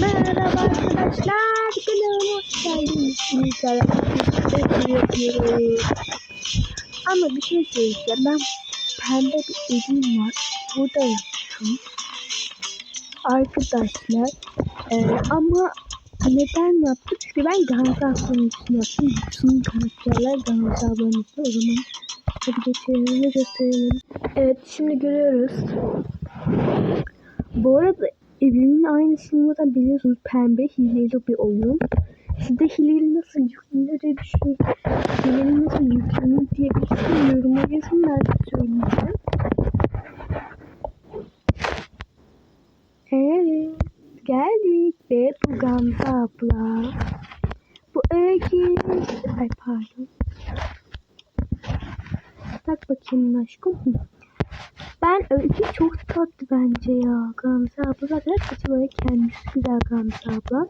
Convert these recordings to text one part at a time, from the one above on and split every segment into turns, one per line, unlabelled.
Merhaba arkadaşlar. Kanalıma hoş geldiniz. Sizlerle yapıyoruz. Ama bir şey söyleyeceğim. Ben pembe bir evim var. Burada yaptım. Arkadaşlar. Ee, ama neden yaptım? Çünkü ben Gamze ablanın için yaptım. Bütün karakterler Gamze ablanın için. O zaman hadi geçelim ve gösterelim. Evet şimdi görüyoruz. Bu arada evimin aynısını da biliyorsunuz pembe hileli bir oyun. Sizde hileli nasıl yüklenir diye düşün. Hileli nasıl yüklenir diye bir yoruma yazın ben size söyleyeceğim. Evet geldik ve bu Gamze abla. Bu Öykü. Ay pardon. Tak bakayım aşkım. Ben öykü çok tatlı bence ya. Gamze abla zaten saçı böyle kendisi güzel Gamze abla.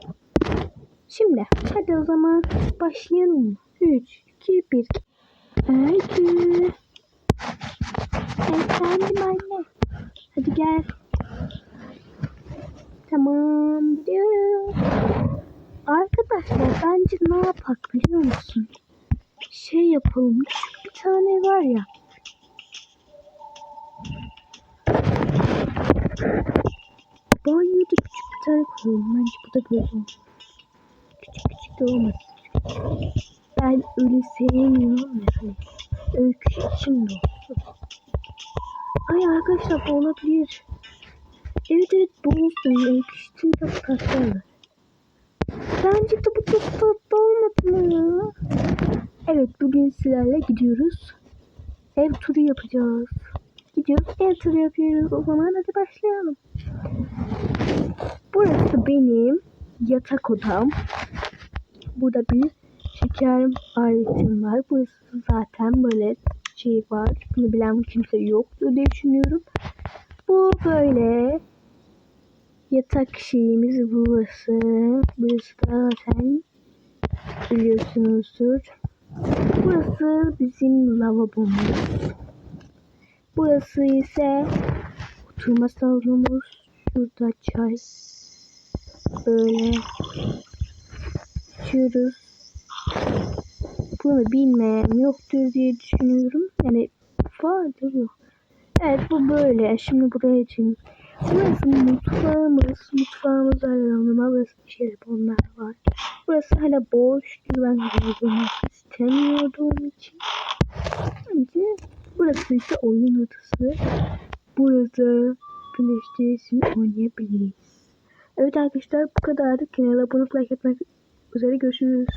Şimdi hadi o zaman başlayalım mı? 3, 2, 1. Öykü. Efendim anne. Hadi gel. Tamam gidiyorum. Arkadaşlar bence ne yapak biliyor musun? Şey yapalım. Bir tane var ya. Banyoda küçük bir tane koyalım. Bence bu da böyle. Küçük küçük de olmaz. Ben öyle sevmiyorum ya. Hani öykü için de. Ay arkadaşlar bu olabilir. Evet evet bu olsun. Öykü için tatlı olur. Bence de bu çok tatlı olmadı mı ya? Evet bugün sizlerle gidiyoruz. Ev turu yapacağız. Gidiyoruz ev turu yapıyoruz. O zaman hadi başlayalım. Burası benim yatak odam. Burada bir şeker aletim var. Burası zaten böyle şey var. Bunu bilen kimse yoktur diye düşünüyorum. Bu böyle yatak şeyimiz burası. Burası da zaten biliyorsunuzdur. Burası bizim lavabomuz. Burası ise oturma salonumuz. Şurada çay. Böyle içiyoruz. Bunu bilmeyen yoktur diye düşünüyorum. Yani vardır yok. Evet bu böyle. Şimdi buraya için. Burası mutfağımız. Mutfağımız hala Burası jelibonlar var. Burası hala boştur. Ben doldurmak istemiyordum için. Bence burası ise oyun odası. Burada PlayStation oynayabiliriz. Evet arkadaşlar bu kadardı. Kanala abone olup like etmek üzere görüşürüz.